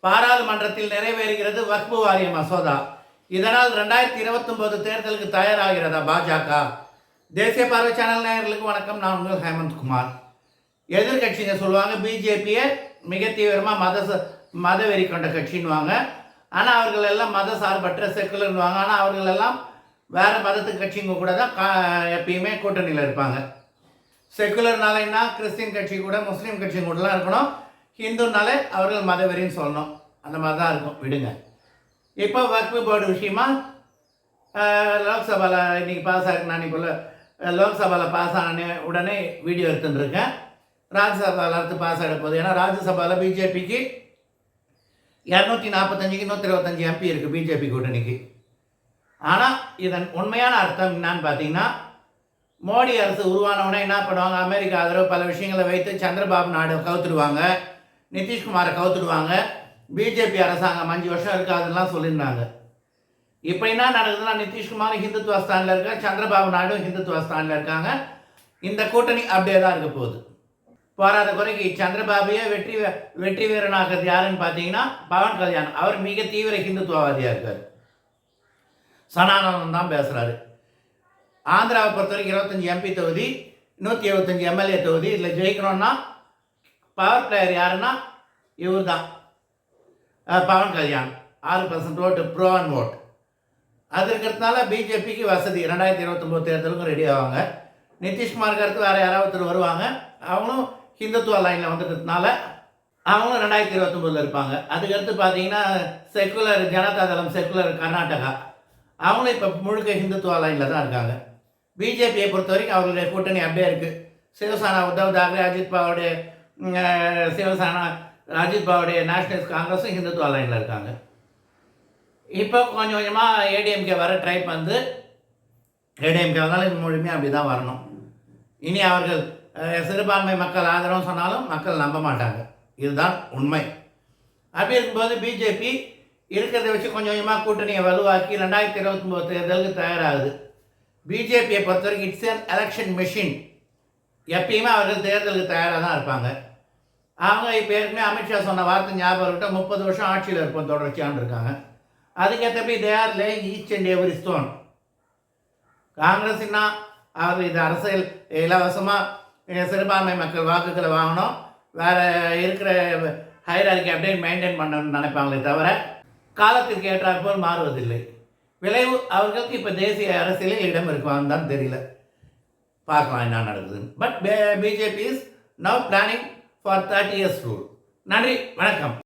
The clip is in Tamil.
பாராளுமன்றத்தில் நிறைவேறுகிறது வக்பு வாரிய மசோதா. இதனால் ரெண்டாயிரத்தி இருபத்தொம்போது தேர்தலுக்கு தயாராகிறதா பாஜக? தேசிய பார்வை சேனல் நேயர்களுக்கு வணக்கம். நான் உங்கள் ஹேமந்த் குமார். எதிர்கட்சிங்க சொல்லுவாங்க பிஜேபியை மிக தீவிரமாக மத ச- மதவெறி கொண்ட கட்சின்னுவாங்க. ஆனால் அவர்கள் எல்லாம் மத சார்பற்ற செக்குலர்னுவாங்க ஆனால் அவர்கள் எல்லாம் வேறு மதத்து கட்சிங்க கூட தான் கா எப்பயுமே கூட்டணியில் இருப்பாங்க. செக்குலர்னால என்ன? கிறிஸ்டின் கட்சி கூட முஸ்லீம் கட்சி கூடலாம் இருக்கணும். ஹிந்துனாலே அவர்கள் மதவெறின்னு சொல்லணும். அந்த மாதிரி தான் இருக்கும். விடுங்க. இப்போ வக்ஃபு போர்டு விஷயமா? லோக்சபாவில் இன்றைக்கி பாஸ் ஆகிருக்கு நான் இப்போ லோக்சபாவில் பாஸ் ஆன உடனே வீடியோ எடுத்துட்டுருக்கேன் ராஜ்யசபாவில் அடுத்து பாஸ் ஆகிட போகுது. ஏன்னா ராஜ்யசபாவில் பிஜேபிக்கு இரநூத்தி நாற்பத்தஞ்சுக்கு நூற்றி இருபத்தஞ்சி எம்பி இருக்குது பிஜேபி கூட்டணிக்கு. ஆனால் இதன் உண்மையான அர்த்தம் என்னான்னு பார்த்தீங்கன்னா மோடி அரசு உருவான உடனே என்ன பண்ணுவாங்க? அமெரிக்கா ஆதரவு பல விஷயங்களை வைத்து சந்திரபாபு நாயுடு கவுத்துடுவாங்க. நிதிஷ்குமாரை கவுத்துடுவாங்க. பிஜேபி அரசாங்கம் அஞ்சு வருஷம் இருக்காதுலாம் சொல்லியிருந்தாங்க. இப்போ என்ன நடக்குதுன்னா நிதிஷ்குமார் ஹிந்துத்துவ ஸ்தானில் இருக்கார் சந்திரபாபு நாயுடு ஹிந்துத்துவ ஸ்தானில் இருக்காங்க. இந்த கூட்டணி அப்படியே தான் இருக்க போகுது. போராத குறைக்கு சந்திரபாபுயே வெற்றி வெற்றி வீரனாகிறது யாருன்னு பார்த்தீங்கன்னா பவன் கல்யாண். அவர் மிக தீவிர ஹிந்துத்துவவாதியாக இருக்கார். சனாதனம் தான் பேசுகிறாரு ஆந்திராவை பொறுத்த வரைக்கும் இருபத்தஞ்சி எம்பி தொகுதி நூற்றி எழுபத்தஞ்சி எம்எல்ஏ தொகுதி இதில் ஜெயிக்கணும்னா பவர் பிளேயர் யாருன்னா இவர் தான் பவன் கல்யாண். ஆறு பர்சன்ட் ஓட்டு ப்ரோ அண்ட் ஓட் அது இருக்கிறதுனால பிஜேபிக்கு வசதி. ரெண்டாயிரத்தி இருபத்தொம்போது தேர்தலுக்கும் ரெடி ஆவாங்க. நிதிஷ்குமாருக்கு அடுத்து வேறு யாராவது ஒருத்தர் வருவாங்க. அவங்களும் ஹிந்துத்துவ லைனில் வந்துட்டதுனால அவங்களும் ரெண்டாயிரத்தி இருபத்தொம்போதில் இருப்பாங்க. அதுக்கடுத்து பார்த்தீங்கன்னா செக்குலர் ஜனதா தளம் செக்குலர் கர்நாடகா. அவங்களும் இப்போ முழுக்க ஹிந்துத்துவ லைனில் தான் இருக்காங்க. பிஜேபியை பொறுத்த வரைக்கும் அவர்களுடைய கூட்டணி அப்படியே இருக்குது சிவசேனா உத்தவ் தாக்கரே அஜித் பவாருடைய சிவசேனா அஜித் பாவுடைய நேஷனலிஸ்ட் காங்கிரஸும் ஹிந்துத்துவ லைனில் இருக்காங்க. இப்போ கொஞ்சம் கொஞ்சமாக ஏடிஎம்கே வர ட்ரை வந்து ஏடிஎம்கே வந்தாலும் இது முழுமையாக அப்படி தான் வரணும். இனி அவர்கள் சிறுபான்மை மக்கள் ஆதரவு சொன்னாலும் மக்கள் நம்ப மாட்டாங்க. இதுதான் உண்மை. அப்படி இருக்கும்போது பிஜேபி இருக்கிறத வச்சு கொஞ்சம் கொஞ்சமாக கூட்டணியை வலுவாக்கி ரெண்டாயிரத்தி இருபத்தொம்போது தேர்தலுக்கு தயாராகுது. பிஜேபியை பொறுத்த வரைக்கும் இட்ஸ் an எலெக்ஷன் மெஷின் எப்பயுமே அவர்கள் தேர்தலுக்கு தயாராக தான் இருப்பாங்க. அவங்க இப்போ ஏற்கனவே அமித்ஷா சொன்ன வார்த்தை ஞாபகம் இருக்கட்டும். முப்பது வருஷம் ஆட்சியில் இருப்போம் தொடர்ச்சியான் இருக்காங்க அதுக்கேற்றபடி they are laying each and every stone காங்கிரஸ்னா அவர் இது அரசியல் இலவசமாக சிறுபான்மை மக்கள் வாக்குகளை வாங்கணும். வேறு இருக்கிற ஹைரார்கி அப்படியே மெயின்டைன் பண்ணணும்னு நினைப்பாங்களே தவிர காலத்திற்கு ஏற்றாற்போல் மாறுவதில்லை. விளைவு அவர்களுக்கு இப்போ தேசிய அரசியலில் இடம் இருக்குவான்னு தான் தெரியல. பார்க்கலாம் என்ன நடக்குதுன்னு. But BJP is now planning for thirty years rule நன்றி வணக்கம்.